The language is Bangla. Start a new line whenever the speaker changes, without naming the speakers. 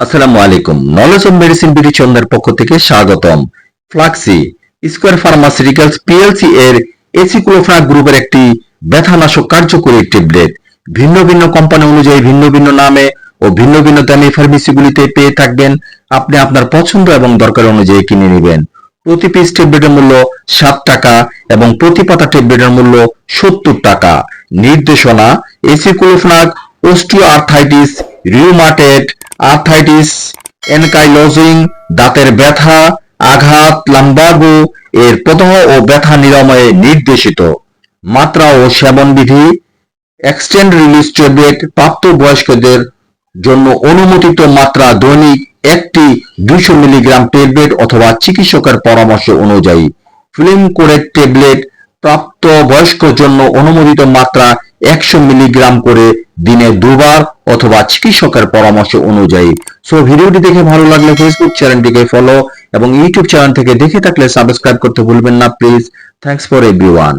আসসালামু আলাইকুম। নলেজ অফ মেডিসিন বিডি চন্দ্রের পক্ষ থেকে স্বাগতম। ফ্লাক্সি স্কোয়ার ফার্মাসিউটিক্যালস পিএলসি এর এসিক্লোফ্রাক গ্রুপের একটি ব্যথানাশক কার্যকরী ট্যাবলেট। ভিন্ন ভিন্ন কোম্পানি অনুযায়ী ভিন্ন ভিন্ন নামে ও ভিন্ন ভিন্ন দামে ফার্মেসিগুলিতে পেয়ে থাকবেন। আপনি আপনার পছন্দ এবং দরকার অনুযায়ী কিনে নেবেন। প্রতি পিস ট্যাবলেটের মূল্য সাত টাকা এবং প্রতি পাতা ট্যাবলেটের মূল্য সত্তর টাকা। নির্দেশনা aceclofenac osteoarthritis rheumatoid arthritis ankylosing দাঁতের ব্যথা, আঘাত লাম্বার্গো এর প্রদাহ ও ব্যথা নিরাময়ে নির্দেশিত। মাত্রা ও সেবন বিধি এক্সটেন্ড রিলিজ ট্যাবলেট প্রাপ্ত বয়স্কদের জন্য অনুমোদিত মাত্রা দৈনিক একটি দুইশো মিলিগ্রাম ট্যাবলেট অথবা চিকিৎসকের পরামর্শ অনুযায়ী। ফিল্ম কোরেট ট্যাবলেট প্রাপ্ত বয়স্ক জন্য অনুমোদিত মাত্রা একশো মিলিগ্রাম করে দিনে দুবার অথবা চিকিৎসকের পরামর্শ অনুযায়ী। সো ভিডিওটি দেখে ভালো লাগলে ফেসবুক চ্যানেলটিকে ফলো এবং ইউটিউব চ্যানেল থেকে দেখে থাকলে সাবস্ক্রাইব করতে ভুলবেন না প্লিজ থ্যাংকস ফর এভরিওয়ান